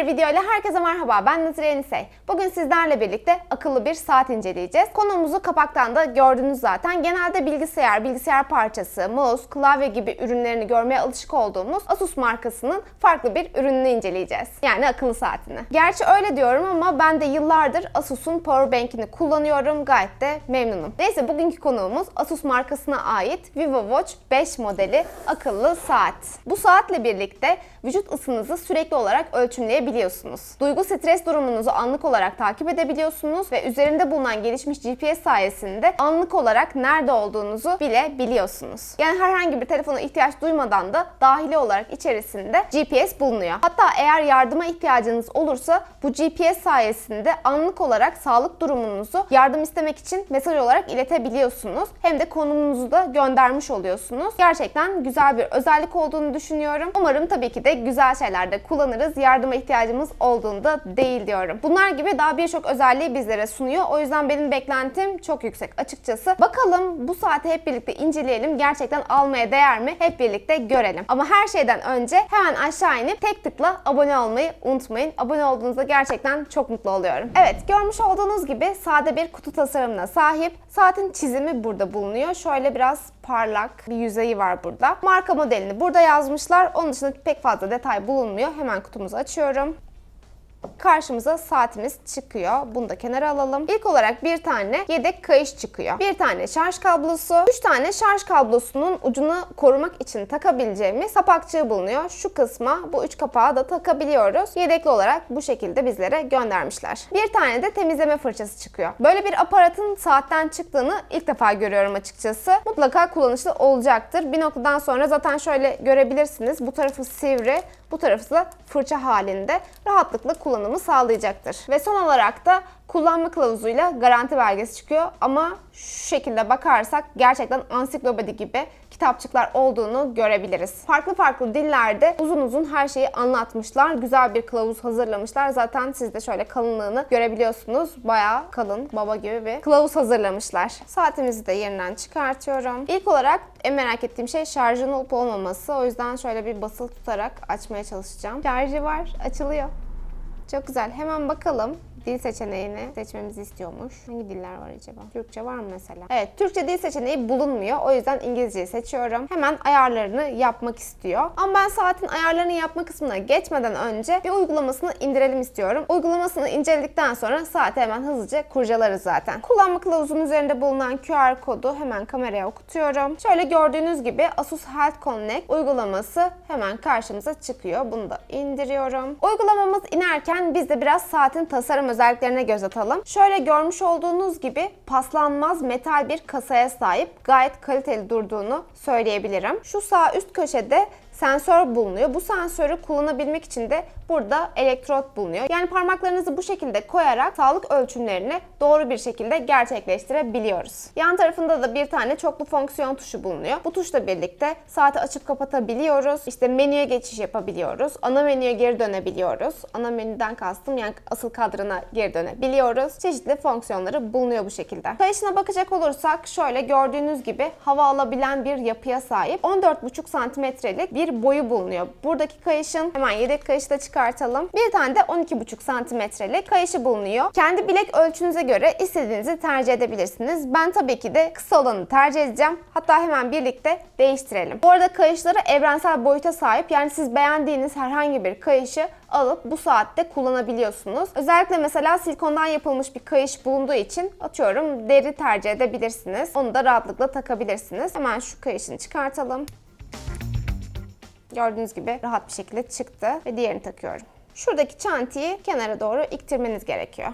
bir video ile herkese merhaba. Ben Nazire Enisey. Bugün sizlerle birlikte akıllı bir saat inceleyeceğiz. Konumuzu kapaktan da gördünüz zaten. Genelde bilgisayar, bilgisayar parçası, mouse, klavye gibi ürünlerini görmeye alışık olduğumuz Asus markasının farklı bir ürününü inceleyeceğiz. Yani akıllı saatini. Gerçi öyle diyorum ama ben de yıllardır Asus'un Powerbank'ini kullanıyorum. Gayet de memnunum. Neyse bugünkü konuğumuz Asus markasına ait Vivo Watch 5 modeli akıllı saat. Bu saatle birlikte vücut ısınızı sürekli olarak ölçümleyebiliyorsunuz. Duygu stres durumunuzu anlık olarak takip edebiliyorsunuz ve üzerinde bulunan gelişmiş GPS sayesinde anlık olarak nerede olduğunuzu bile biliyorsunuz. Yani herhangi bir telefona ihtiyaç duymadan da dahili olarak içerisinde GPS bulunuyor. Hatta eğer yardıma ihtiyacınız olursa bu GPS sayesinde anlık olarak sağlık durumunuzu yardım istemek için mesaj olarak iletebiliyorsunuz. Hem de konumunuzu da göndermiş oluyorsunuz. Gerçekten güzel bir özellik olduğunu düşünüyorum. Umarım tabii ki de güzel şeylerde kullanırız. Yardıma ihtiyacımız olduğunda değil diyorum. Bunlar gibi daha birçok özelliği bizlere sunuyor. O yüzden benim beklentim çok yüksek açıkçası. Bakalım bu saati hep birlikte inceleyelim. Gerçekten almaya değer mi? Hep birlikte görelim. Ama her şeyden önce hemen aşağı inip tek tıkla abone olmayı unutmayın. Abone olduğunuzda gerçekten çok mutlu oluyorum. Evet görmüş olduğunuz gibi sade bir kutu tasarımına sahip. Saatin çizimi burada bulunuyor. Şöyle biraz parlak bir yüzeyi var burada. Marka modelini burada yazmışlar. Onun dışında pek fazla detay bulunmuyor. Hemen kutumuzu açıyorum. Karşımıza saatimiz çıkıyor. Bunu da kenara alalım. İlk olarak bir tane yedek kayış çıkıyor. Bir tane şarj kablosu. Üç tane şarj kablosunun ucunu korumak için takabileceğimiz sapakçığı bulunuyor. Şu kısma bu üç kapağı da takabiliyoruz. Yedekli olarak bu şekilde bizlere göndermişler. Bir tane de temizleme fırçası çıkıyor. Böyle bir aparatın saatten çıktığını ilk defa görüyorum açıkçası. Mutlaka kullanışlı olacaktır. Bir noktadan sonra zaten şöyle görebilirsiniz. Bu tarafı sivri, bu tarafı da fırça halinde rahatlıkla kullanımı sağlayacaktır. Ve son olarak da kullanma kılavuzuyla garanti belgesi çıkıyor ama şu şekilde bakarsak gerçekten ansiklopedi gibi kitapçıklar olduğunu görebiliriz. Farklı farklı dillerde uzun uzun her şeyi anlatmışlar. Güzel bir kılavuz hazırlamışlar. Zaten siz de şöyle kalınlığını görebiliyorsunuz. Bayağı kalın, baba gibi bir kılavuz hazırlamışlar. Saatimizi de yerinden çıkartıyorum. İlk olarak en merak ettiğim şey şarjın olup olmaması. O yüzden şöyle bir basılı tutarak açmaya çalışacağım. Şarjı var, açılıyor. Çok güzel. Hemen bakalım. Dil seçeneğini seçmemizi istiyormuş. Hangi diller var acaba? Türkçe var mı mesela? Evet, Türkçe dil seçeneği bulunmuyor. O yüzden İngilizceyi seçiyorum. Hemen ayarlarını yapmak istiyor. Ama ben saatin ayarlarını yapma kısmına geçmeden önce bir uygulamasını indirelim istiyorum. Uygulamasını inceledikten sonra saati hemen hızlıca kurcalarız zaten. Kullanma kılavuzunun üzerinde bulunan QR kodu hemen kameraya okutuyorum. Şöyle gördüğünüz gibi Asus Health Connect uygulaması hemen karşımıza çıkıyor. Bunu da indiriyorum. Uygulamamız inerken biz de biraz saatin tasarım özelliklerine göz atalım. Şöyle görmüş olduğunuz gibi paslanmaz metal bir kasaya sahip gayet kaliteli durduğunu söyleyebilirim. Şu sağ üst köşede sensör bulunuyor. Bu sensörü kullanabilmek için de burada elektrot bulunuyor. Yani parmaklarınızı bu şekilde koyarak sağlık ölçümlerini doğru bir şekilde gerçekleştirebiliyoruz. Yan tarafında da bir tane çoklu fonksiyon tuşu bulunuyor. Bu tuşla birlikte saati açıp kapatabiliyoruz. İşte menüye geçiş yapabiliyoruz. Ana menüye geri dönebiliyoruz. Ana menüden kastım yani asıl kadrına geri dönebiliyoruz. Çeşitli fonksiyonları bulunuyor bu şekilde. Kayışına bakacak olursak şöyle gördüğünüz gibi hava alabilen bir yapıya sahip. 14,5 santimetrelik bir boyu bulunuyor. Buradaki kayışın hemen yedek kayışı da çıkartalım. Bir tane de 12,5 santimetrelik kayışı bulunuyor. Kendi bilek ölçünüze göre istediğinizi tercih edebilirsiniz. Ben tabii ki de kısa olanı tercih edeceğim. Hatta hemen birlikte değiştirelim. Bu arada kayışları evrensel boyuta sahip. Yani siz beğendiğiniz herhangi bir kayışı alıp bu saatte kullanabiliyorsunuz. Özellikle mesela silikondan yapılmış bir kayış bulunduğu için atıyorum deri tercih edebilirsiniz. Onu da rahatlıkla takabilirsiniz. Hemen şu kayışını çıkartalım. Gördüğünüz gibi rahat bir şekilde çıktı ve diğerini takıyorum. Şuradaki çantayı kenara doğru iktirmeniz gerekiyor.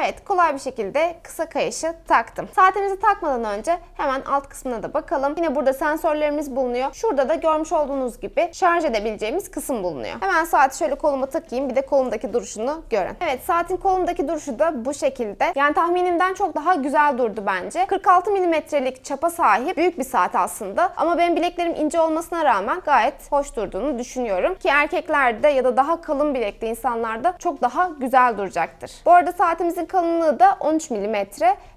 Evet kolay bir şekilde kısa kayışı taktım. Saatimizi takmadan önce hemen alt kısmına da bakalım. Yine burada sensörlerimiz bulunuyor. Şurada da görmüş olduğunuz gibi şarj edebileceğimiz kısım bulunuyor. Hemen saati şöyle koluma takayım bir de kolumdaki duruşunu görün. Evet saatin kolumdaki duruşu da bu şekilde. Yani tahminimden çok daha güzel durdu bence. 46 milimetrelik çapa sahip büyük bir saat aslında. Ama benim bileklerim ince olmasına rağmen gayet hoş durduğunu düşünüyorum. Ki erkeklerde ya da daha kalın bilekli insanlarda çok daha güzel duracaktır. Bu arada saatimizin kalınlığı da 13 mm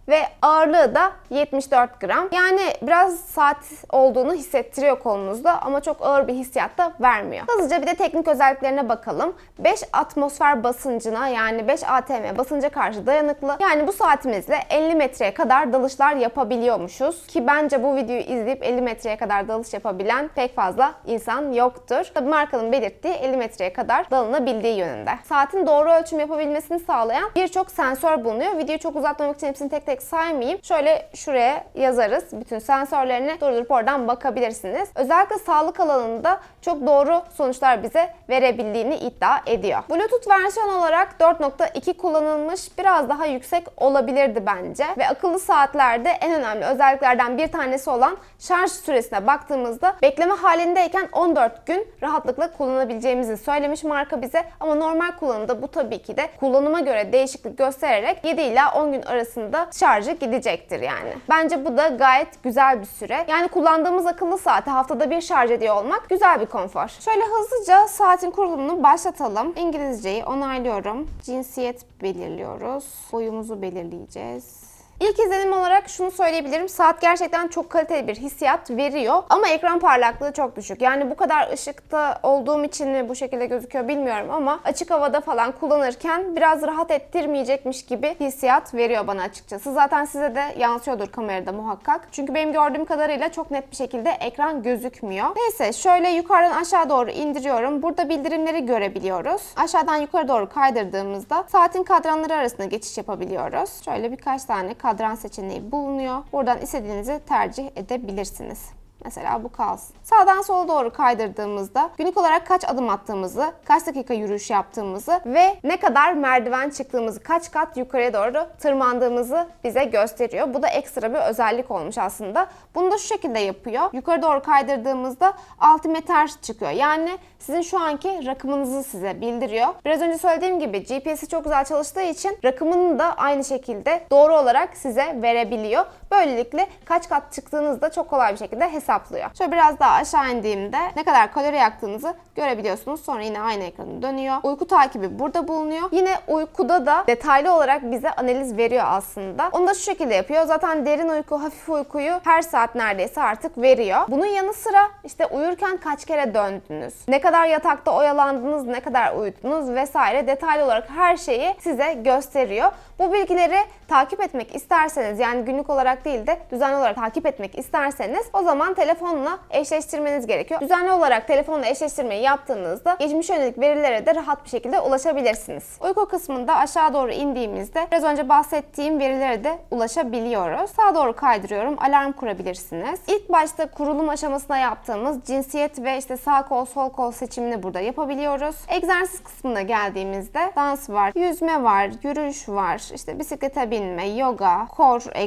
ve ağırlığı da 74 gram. Yani biraz saat olduğunu hissettiriyor kolunuzda ama çok ağır bir hissiyat da vermiyor. Hızlıca bir de teknik özelliklerine bakalım. 5 atmosfer basıncına yani 5 ATM basınca karşı dayanıklı. Yani bu saatimizle 50 metreye kadar dalışlar yapabiliyormuşuz. Ki bence bu videoyu izleyip 50 metreye kadar dalış yapabilen pek fazla insan yoktur. Tabi markanın belirttiği 50 metreye kadar dalınabildiği yönünde. Saatin doğru ölçüm yapabilmesini sağlayan birçok sensör bulunuyor. Videoyu çok uzatmamak için hepsini tek tek saymayayım. Şöyle şuraya yazarız. Bütün sensörlerini durdurup oradan bakabilirsiniz. Özellikle sağlık alanında çok doğru sonuçlar bize verebildiğini iddia ediyor. Bluetooth versiyon olarak 4.2 kullanılmış. Biraz daha yüksek olabilirdi bence. Ve akıllı saatlerde en önemli özelliklerden bir tanesi olan şarj süresine baktığımızda bekleme halindeyken 14 gün rahatlıkla kullanabileceğimizi söylemiş marka bize. Ama normal kullanımda bu tabii ki de kullanıma göre değişiklik göstererek 7 ila 10 gün arasında şarjı gidecektir yani. Bence bu da gayet güzel bir süre. Yani kullandığımız akıllı saati haftada bir şarj ediyor olmak güzel bir konfor. Şöyle hızlıca saatin kurulumunu başlatalım. İngilizceyi onaylıyorum. Cinsiyet belirliyoruz. Boyumuzu belirleyeceğiz. İlk izlenim olarak şunu söyleyebilirim. Saat gerçekten çok kaliteli bir hissiyat veriyor. Ama ekran parlaklığı çok düşük. Yani bu kadar ışıkta olduğum için mi bu şekilde gözüküyor bilmiyorum ama açık havada falan kullanırken biraz rahat ettirmeyecekmiş gibi hissiyat veriyor bana açıkçası. Zaten size de yansıyordur kamerada muhakkak. Çünkü benim gördüğüm kadarıyla çok net bir şekilde ekran gözükmüyor. Neyse şöyle yukarıdan aşağı doğru indiriyorum. Burada bildirimleri görebiliyoruz. Aşağıdan yukarı doğru kaydırdığımızda saatin kadranları arasında geçiş yapabiliyoruz. Şöyle birkaç tane kadran seçeneği bulunuyor. Buradan istediğinizi tercih edebilirsiniz. Mesela bu kalsın. Sağdan sola doğru kaydırdığımızda günlük olarak kaç adım attığımızı, kaç dakika yürüyüş yaptığımızı ve ne kadar merdiven çıktığımızı, kaç kat yukarıya doğru tırmandığımızı bize gösteriyor. Bu da ekstra bir özellik olmuş aslında. Bunu da şu şekilde yapıyor. Yukarı doğru kaydırdığımızda altimetre çıkıyor. Yani sizin şu anki rakımınızı size bildiriyor. Biraz önce söylediğim gibi GPS'i çok güzel çalıştığı için rakımını da aynı şekilde doğru olarak size verebiliyor. Böylelikle kaç kat çıktığınızda çok kolay bir şekilde hesaplıyor. Şöyle biraz daha aşağı indiğimde ne kadar kalori yaktığınızı görebiliyorsunuz. Sonra yine aynı ekranı dönüyor. Uyku takibi burada bulunuyor. Yine uykuda da detaylı olarak bize analiz veriyor aslında. Onu da şu şekilde yapıyor. Zaten derin uyku, hafif uykuyu her saat neredeyse artık veriyor. Bunun yanı sıra işte uyurken kaç kere döndünüz, ne kadar yatakta oyalandınız, ne kadar uyudunuz vesaire detaylı olarak her şeyi size gösteriyor. Bu bilgileri takip etmek isterseniz yani günlük olarak değil de düzenli olarak takip etmek isterseniz o zaman telefonla eşleştirmeniz gerekiyor. Düzenli olarak telefonla eşleştirmeyi yaptığınızda geçmiş yönelik verilere de rahat bir şekilde ulaşabilirsiniz. Uyku kısmında aşağı doğru indiğimizde biraz önce bahsettiğim verilere de ulaşabiliyoruz. Sağa doğru kaydırıyorum. Alarm kurabilirsiniz. İlk başta kurulum aşamasında yaptığımız cinsiyet ve işte sağ kol sol kol seçimini burada yapabiliyoruz. Egzersiz kısmına geldiğimizde dans var, yüzme var, yürüyüş var, işte bisiklete binme, yoga, core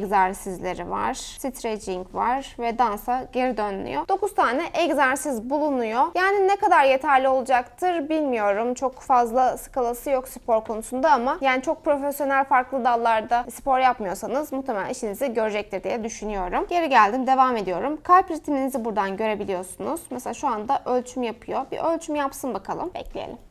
egzersizleri var, stretching var ve dansa geri dönülüyor. 9 tane egzersiz bulunuyor. Yani ne kadar yeterli olacaktır bilmiyorum. Çok fazla skalası yok spor konusunda ama yani çok profesyonel farklı dallarda spor yapmıyorsanız muhtemelen işinizi görecektir diye düşünüyorum. Geri geldim, devam ediyorum. Kalp ritminizi buradan görebiliyorsunuz. Mesela şu anda ölçüm yapıyor. Bir ölçüm yapsın bakalım. Bekleyelim.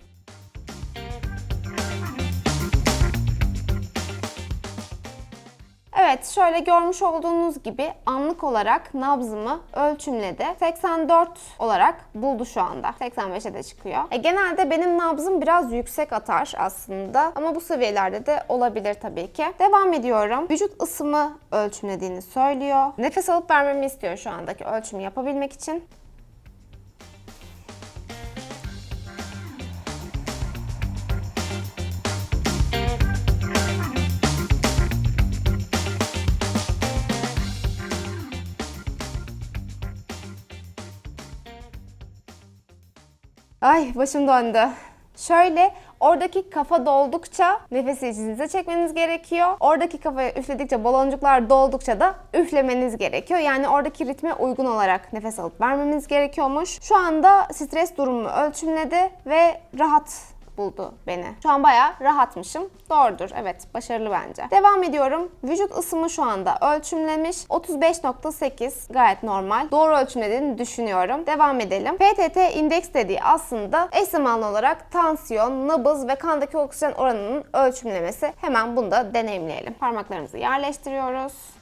Evet şöyle görmüş olduğunuz gibi anlık olarak nabzımı ölçümledi. 84 olarak buldu şu anda. 85'e de çıkıyor. E, genelde benim nabzım biraz yüksek atar aslında ama bu seviyelerde de olabilir tabii ki. Devam ediyorum. Vücut ısımı ölçümlediğini söylüyor. Nefes alıp vermemi istiyor şu andaki ölçümü yapabilmek için. Ay başım döndü. Şöyle oradaki kafa doldukça nefesi içinize çekmeniz gerekiyor. Oradaki kafaya üfledikçe baloncuklar doldukça da üflemeniz gerekiyor. Yani oradaki ritme uygun olarak nefes alıp vermemiz gerekiyormuş. Şu anda stres durumu ölçümledi ve rahat buldu beni. Şu an bayağı rahatmışım. Doğrudur. Evet. Başarılı bence. Devam ediyorum. Vücut ısımı şu anda ölçümlemiş. 35.8 gayet normal. Doğru ölçümlediğini düşünüyorum. Devam edelim. PTT indeks dediği aslında eş zamanlı olarak tansiyon, nabız ve kandaki oksijen oranının ölçümlemesi. Hemen bunu da deneyimleyelim. Parmaklarımızı yerleştiriyoruz.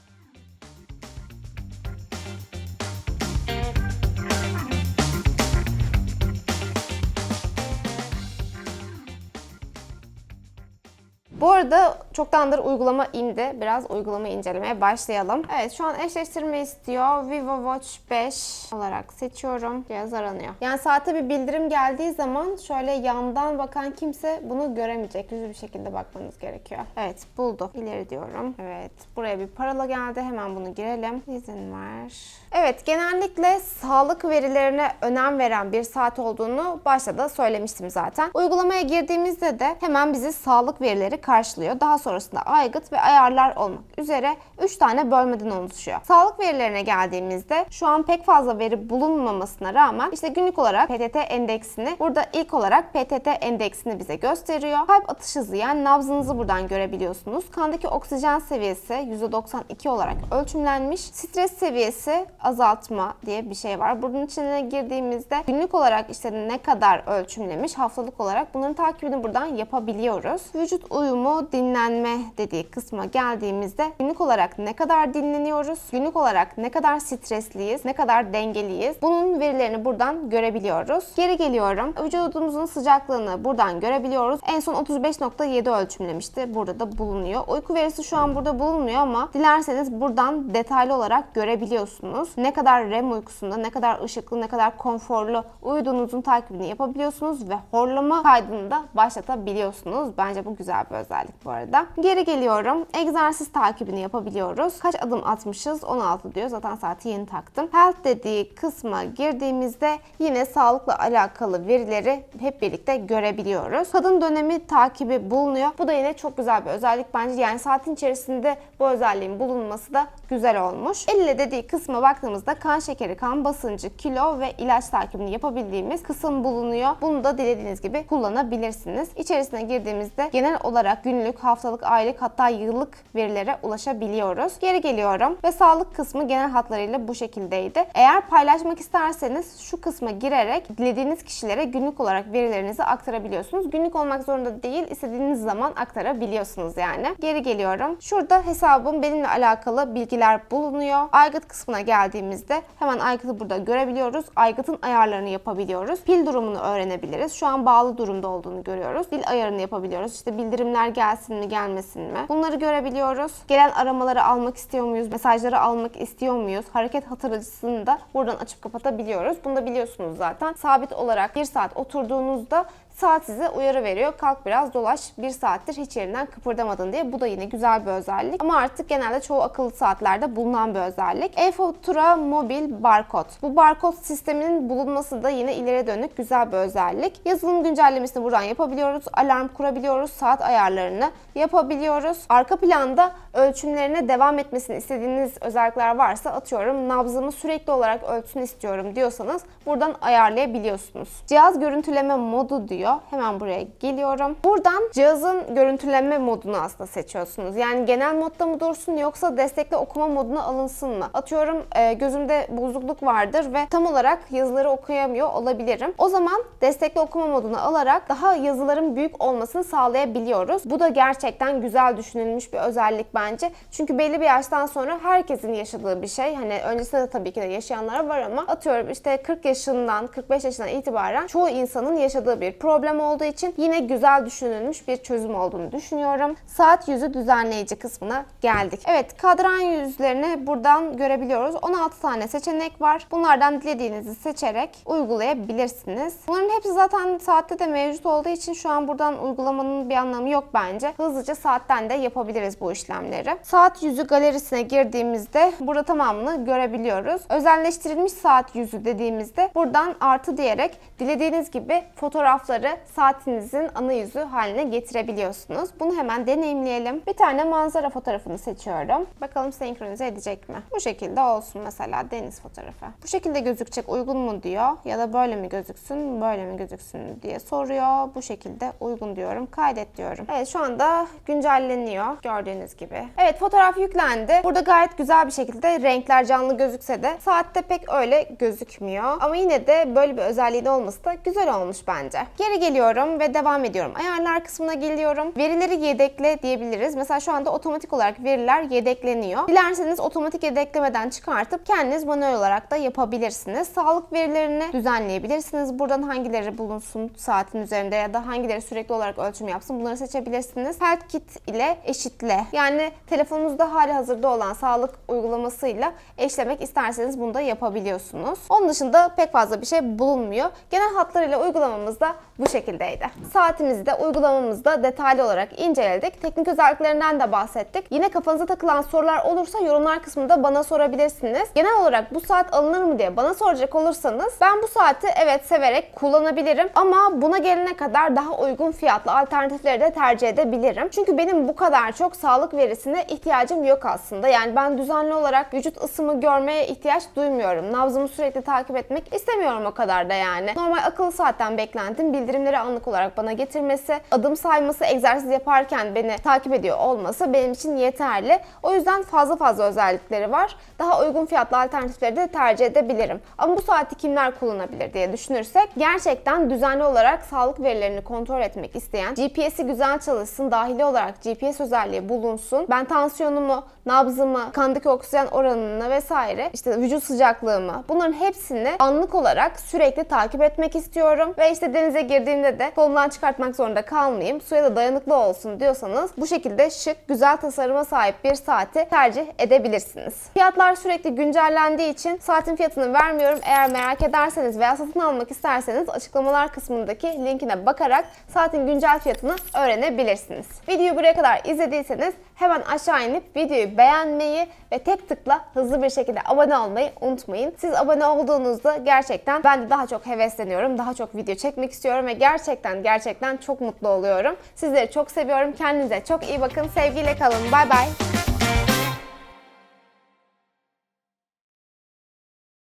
Bu arada çoktandır uygulama indi. Biraz uygulama incelemeye başlayalım. Evet şu an eşleştirme istiyor. Vivo Watch 5 olarak seçiyorum. Cihaz aranıyor. Yani saate bir bildirim geldiği zaman şöyle yandan bakan kimse bunu göremeyecek. Yüzü bir şekilde bakmanız gerekiyor. Evet buldu. İleri diyorum. Evet buraya bir parola geldi. Hemen bunu girelim. İzin ver. Evet genellikle sağlık verilerine önem veren bir saat olduğunu başta da söylemiştim zaten. Uygulamaya girdiğimizde de hemen bizi sağlık verileri karşılıyor. Daha sonrasında aygıt ve ayarlar olmak üzere 3 tane bölmeden oluşuyor. Sağlık verilerine geldiğimizde şu an pek fazla veri bulunmamasına rağmen işte günlük olarak PTT endeksini burada ilk olarak PTT endeksini bize gösteriyor. Kalp atış hızı yani nabzınızı buradan görebiliyorsunuz. Kandaki oksijen seviyesi %92 olarak ölçümlenmiş. Stres seviyesi azaltma diye bir şey var. Bunun içine girdiğimizde günlük olarak işte ne kadar ölçümlemiş, haftalık olarak bunların takibini buradan yapabiliyoruz. Vücut uyumu, dinlenme dediği kısma geldiğimizde günlük olarak ne kadar dinleniyoruz, günlük olarak ne kadar stresliyiz, ne kadar dengeliyiz bunun verilerini buradan görebiliyoruz. Geri geliyorum. Vücudumuzun sıcaklığını buradan görebiliyoruz. En son 35.7 ölçümlemişti. Burada da bulunuyor. Uyku verisi şu an burada bulunmuyor ama dilerseniz buradan detaylı olarak görebiliyorsunuz. Ne kadar REM uykusunda, ne kadar ışıklı, ne kadar konforlu uyuduğunuzun takibini yapabiliyorsunuz ve horlama kaydını da başlatabiliyorsunuz. Bence bu güzel bir özellik bu arada. Geri geliyorum. Egzersiz takibini yapabiliyoruz. Kaç adım atmışız? 16 diyor. Zaten saati yeni taktım. Health dediği kısma girdiğimizde yine sağlıkla alakalı verileri hep birlikte görebiliyoruz. Kadın dönemi takibi bulunuyor. Bu da yine çok güzel bir özellik bence. Yani saatin içerisinde bu özelliğin bulunması da güzel olmuş. Elle dediği kısma baktığımızda kan şekeri, kan basıncı, kilo ve ilaç takibini yapabildiğimiz kısım bulunuyor. Bunu da dilediğiniz gibi kullanabilirsiniz. İçerisine girdiğimizde genel olarak günlük, haftalık, aylık hatta yıllık verilere ulaşabiliyoruz. Geri geliyorum ve sağlık kısmı genel hatlarıyla bu şekildeydi. Eğer paylaşmak isterseniz şu kısma girerek dilediğiniz kişilere günlük olarak verilerinizi aktarabiliyorsunuz. Günlük olmak zorunda değil, istediğiniz zaman aktarabiliyorsunuz yani. Geri geliyorum. Şurada hesabım benimle alakalı bilgiler bulunuyor. Aygıt kısmına geldiğimizde hemen aygıtı burada görebiliyoruz. Aygıtın ayarlarını yapabiliyoruz. Pil durumunu öğrenebiliriz. Şu an bağlı durumda olduğunu görüyoruz. Dil ayarını yapabiliyoruz. İşte bildirimler gelsin mi gelmesin mi? Bunları görebiliyoruz. Gelen aramaları almak istiyor muyuz? Mesajları almak istiyor muyuz? Hareket hatırlatıcısını da buradan açıp kapatabiliyoruz. Bunu da biliyorsunuz zaten. Sabit olarak bir saat oturduğunuzda saat size uyarı veriyor. Kalk biraz dolaş. Bir saattir hiç yerinden kıpırdamadın diye. Bu da yine güzel bir özellik. Ama artık genelde çoğu akıllı saatlerde bulunan bir özellik. E-fatura mobil barkod. Bu barkod sisteminin bulunması da yine ileriye dönük güzel bir özellik. Yazılım güncellemesini buradan yapabiliyoruz. Alarm kurabiliyoruz. Saat ayarlarını yapabiliyoruz. Arka planda ölçümlerine devam etmesini istediğiniz özellikler varsa atıyorum nabzımı sürekli olarak ölçsün istiyorum diyorsanız buradan ayarlayabiliyorsunuz. Cihaz görüntüleme modu diyor. Hemen buraya geliyorum. Buradan cihazın görüntüleme modunu aslında seçiyorsunuz. Yani genel modda mı dursun yoksa destekli okuma moduna alınsın mı? Atıyorum e, gözümde bozukluk vardır ve tam olarak yazıları okuyamıyor olabilirim. O zaman destekli okuma moduna alarak daha yazıların büyük olmasını sağlayabiliyoruz. Bu da gerçekten güzel düşünülmüş bir özellik bence. Çünkü belli bir yaştan sonra herkesin yaşadığı bir şey. Hani öncesinde de tabii ki de yaşayanlar var ama atıyorum işte 40 yaşından 45 yaşından itibaren çoğu insanın yaşadığı bir problem olduğu için yine güzel düşünülmüş bir çözüm olduğunu düşünüyorum. Saat yüzü düzenleyici kısmına geldik. Evet kadran yüzlerini buradan görebiliyoruz. 16 tane seçenek var. Bunlardan dilediğinizi seçerek uygulayabilirsiniz. Bunların hepsi zaten saatte de mevcut olduğu için şu an buradan uygulamanın bir anlamı yok bence. Hızlıca saatten de yapabiliriz bu işlemleri. Seçimleri. Saat yüzü galerisine girdiğimizde burada tamamını görebiliyoruz. Özelleştirilmiş saat yüzü dediğimizde buradan artı diyerek dilediğiniz gibi fotoğrafları saatinizin ana yüzü haline getirebiliyorsunuz. Bunu hemen deneyimleyelim. Bir tane manzara fotoğrafını seçiyorum. Bakalım senkronize edecek mi? Bu şekilde olsun mesela deniz fotoğrafı. Bu şekilde gözükecek uygun mu diyor ya da böyle mi gözüksün, böyle mi gözüksün diye soruyor. Bu şekilde uygun diyorum. Kaydet diyorum. Evet şu anda güncelleniyor gördüğünüz gibi. Evet fotoğraf yüklendi. Burada gayet güzel bir şekilde renkler canlı gözükse de saatte pek öyle gözükmüyor. Ama yine de böyle bir özelliği olması da güzel olmuş bence. Geri geliyorum ve devam ediyorum. Ayarlar kısmına geliyorum. Verileri yedekle diyebiliriz. Mesela şu anda otomatik olarak veriler yedekleniyor. Dilerseniz otomatik yedeklemeden çıkartıp kendiniz manuel olarak da yapabilirsiniz. Sağlık verilerini düzenleyebilirsiniz. Buradan hangileri bulunsun saatin üzerinde ya da hangileri sürekli olarak ölçüm yapsın bunları seçebilirsiniz. Health Kit ile eşitle. Yani telefonunuzda hali hazırda olan sağlık uygulamasıyla eşlemek isterseniz bunu da yapabiliyorsunuz. Onun dışında pek fazla bir şey bulunmuyor. Genel hatlarıyla uygulamamız da bu şekildeydi. Saatimizi de uygulamamızda detaylı olarak inceledik. Teknik özelliklerinden de bahsettik. Yine kafanıza takılan sorular olursa yorumlar kısmında bana sorabilirsiniz. Genel olarak bu saat alınır mı diye bana soracak olursanız ben bu saati evet severek kullanabilirim ama buna gelene kadar daha uygun fiyatlı alternatifleri de tercih edebilirim. Çünkü benim bu kadar çok sağlık verisine ihtiyacım yok aslında. Yani ben düzenli olarak vücut ısımı görmeye ihtiyaç duymuyorum. Nabzımı sürekli takip etmek istemiyorum o kadar da yani. Normal akıllı saatten beklentim bildirimleri anlık olarak bana getirmesi, adım sayması, egzersiz yaparken beni takip ediyor olması benim için yeterli. O yüzden fazla fazla özellikleri var. Daha uygun fiyatlı alternatifleri de tercih edebilirim. Ama bu saati kimler kullanabilir diye düşünürsek gerçekten düzenli olarak sağlık verilerini kontrol etmek isteyen, GPS'i güzel çalışsın, dahili olarak GPS özelliği bulunsun. Ben tansiyonumu, nabzımı, kandaki oksijen oranını vesaire, işte vücut sıcaklığımı bunların hepsini anlık olarak sürekli takip etmek istiyorum. Ve işte denize girdiğimde de kolumdan çıkartmak zorunda kalmayayım. Suya da dayanıklı olsun diyorsanız bu şekilde şık, güzel tasarıma sahip bir saati tercih edebilirsiniz. Fiyatlar sürekli güncellendiği için saatin fiyatını vermiyorum. Eğer merak ederseniz veya satın almak isterseniz açıklamalar kısmındaki linkine bakarak saatin güncel fiyatını öğrenebilirsiniz. Videoyu buraya kadar izlediyseniz hemen aşağı inip videoyu beğenmeyi ve tek tıkla hızlı bir şekilde abone olmayı unutmayın. Siz abone olduğunuzda gerçekten ben de daha çok hevesleniyorum. Daha çok video çekmek istiyorum ve gerçekten gerçekten çok mutlu oluyorum. Sizleri çok seviyorum. Kendinize çok iyi bakın. Sevgiyle kalın. Bay bay.